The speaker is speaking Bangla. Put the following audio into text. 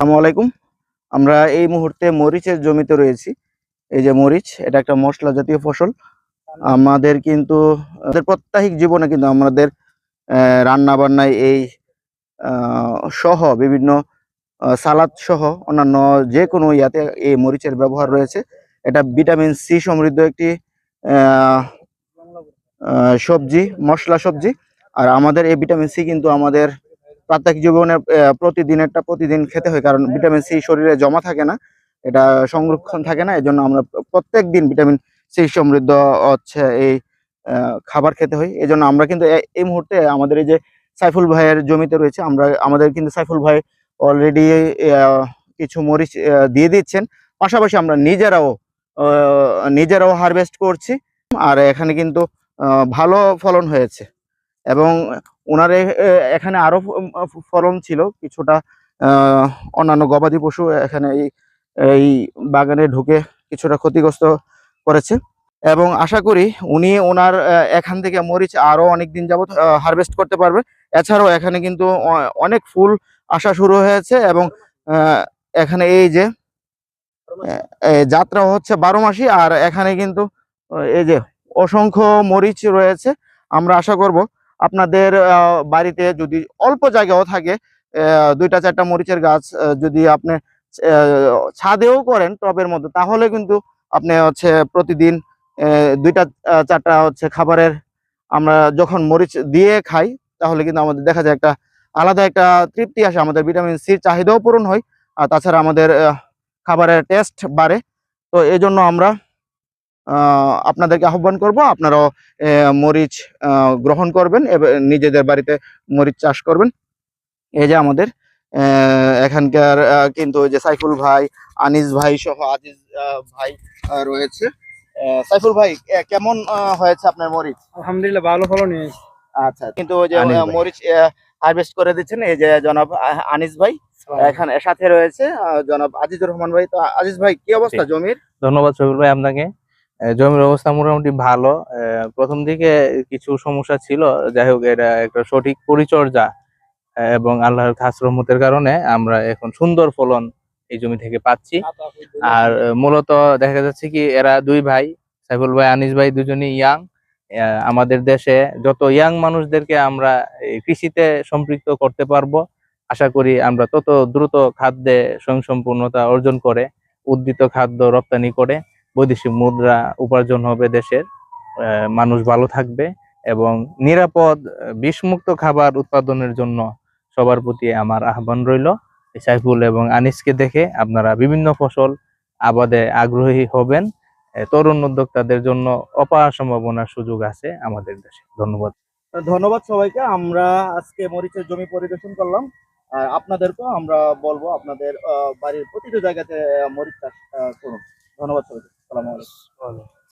আলাইকুম। আমরা এই মুহূর্তে মরিচের জমিতে রয়েছি। এই যে মরিচ, এটা একটা মশলা জাতীয় ফসল। আমাদের কিন্তু, আমাদের প্রত্যাহিক জীবনে কিন্তু আমাদের রান্না বান্নায় এই সহ বিভিন্ন সালাদ সহ অন্যান্য যে কোনো ইয়াতে এই মরিচের ব্যবহার রয়েছে। এটা ভিটামিন সি সমৃদ্ধ একটি সবজি, মশলা সবজি। আর আমাদের এই ভিটামিন সি কিন্তু আমাদের প্রাত্যহিক জীবনে প্রতিদিনেরটা প্রতিদিন খেতে হয় কারণ ভিটামিন সি শরীরে জমা থাকে না এটা সংরক্ষণ থাকে না এই জন্য আমরা প্রত্যেক দিন ভিটামিন সি সমৃদ্ধ হচ্ছে এই খাবার খেতে হয়। এই জন্য আমরা কিন্তু এই মুহূর্তে আমাদের এই যে সাইফুল ভাইয়ের জমিতে রয়েছে আমরা আমাদের কিন্তু সাইফুল ভাই অলরেডি কিছু মরিচ দিয়ে দিচ্ছেন। পাশাপাশি আমরা নিজেরাও নিজেরাও হারভেস্ট করছি আর এখানে কিন্তু ভালো ফলন হয়েছে। এবং ওনার এখানে আরও ফ- ফ- ফলন ছিল কিছুটা অন্যান্য গবাদি পশু এখানে এই এই বাগানে ঢুকে কিছুটা ক্ষতিগ্রস্ত করেছে। এবং আশা করি উনি ওনার এখান থেকে মরিচ আরও অনেক দিন যাবত হারভেস্ট করতে পারবে। এছাড়াও এখানে কিন্তু অনেক ফুল আসা শুরু হয়েছে এবং এখানে এই যে যাত্রা হচ্ছে বারো মাসই আর এখানে কিন্তু এই যে, অসংখ্য মরিচ রয়েছে। আমরা আশা করব আপনাদের বাড়িতে যদি অল্প জায়গাও থাকে দুইটা চারটা মরিচের গাছ যদি আপনি ছাদেও করেন টবের মধ্যে, তাহলে কিন্তু আপনি হচ্ছে প্রতিদিন দুইটা চারটা হচ্ছে খাবারের আমরা যখন মরিচ দিয়ে খাই, তাহলে কিন্তু আমাদের দেখা যায় একটা আলাদা একটা তৃপ্তি আসে, আমাদের ভিটামিন সির চাহিদাও পূরণ হয়, আর তাছাড়া আমাদের খাবারের টেস্ট বাড়ে। তো এই জন্য আমরা আপনাদেরকে আহ্বান করব আপনারাও মরিচ আহ, গ্রহণ করবেন নিজেদের বাড়িতে মরিচ চাষ করবেন। এই যে আমাদের এখানকার কিন্তু যে সাইফুল ভাই আনিস ভাই সহ আজিজ ভাই রয়েছে। সাইফুল ভাই কেমন হয়েছে আপনার মরিচ? আলহামদুলিল্লাহ ভালো ফলন আচ্ছা কিন্তু ওই যে মরিচ হারভেস্ট করে দিচ্ছেন এই যে জনাব আনিস ভাই এখানে সাথে রয়েছে জনাব আজিজুর রহমান ভাই। তো আজিজ ভাই কি অবস্থা জমির? ধন্যবাদ শহীদ ভাই আপনাকে। জমির অবস্থা মোটামুটি ভালো। প্রথম দিকে কিছু সমস্যা ছিল। যাই হোক, এটা একটা সঠিক পরিচর্যা এবং আল্লাহর খাস রহমতের কারণে আমরা এখন সুন্দর ফলন এই জমি থেকে পাচ্ছি। আর মূলত দেখা যাচ্ছে কি, এরা দুই ভাই, সাইফুল ভাই, আনিস ভাই দুজনই ইয়াং। আমাদের দেশে যত ইয়াং মানুষদেরকে আমরা কৃষিতে সম্পৃক্ত করতে পারব, আশা করি আমরা তত দ্রুত খাদ্যে স্বয়ংসম্পূর্ণতা অর্জন করে, উদ্ভিদ খাদ্য রপ্তানি করে বৈদেশিক মুদ্রা উপার্জন হবে দেশের মানুষ ভালো থাকবে এবং নিরাপদ বিষমুক্ত খাবার উৎপাদনের জন্য সবার প্রতি আমার আহ্বান রইল। সাইফুল এবং আনিসকে দেখে আপনারা বিভিন্ন ফসল আবাদে আগ্রহী হবেন। তরুণ উদ্যোক্তাদের জন্য অপার সম্ভাবনার সুযোগ আছে আমাদের দেশে। ধন্যবাদ। ধন্যবাদ সবাইকে। আমরা আজকে মরিচের জমি পরিদর্শন করলাম। আর আপনাদেরকেও আমরা বলব আপনাদের বাড়ির প্রতিটা জায়গাতে মরিচ চাষ করুন। ধন্যবাদ সবাইকে। Vamos. Vale.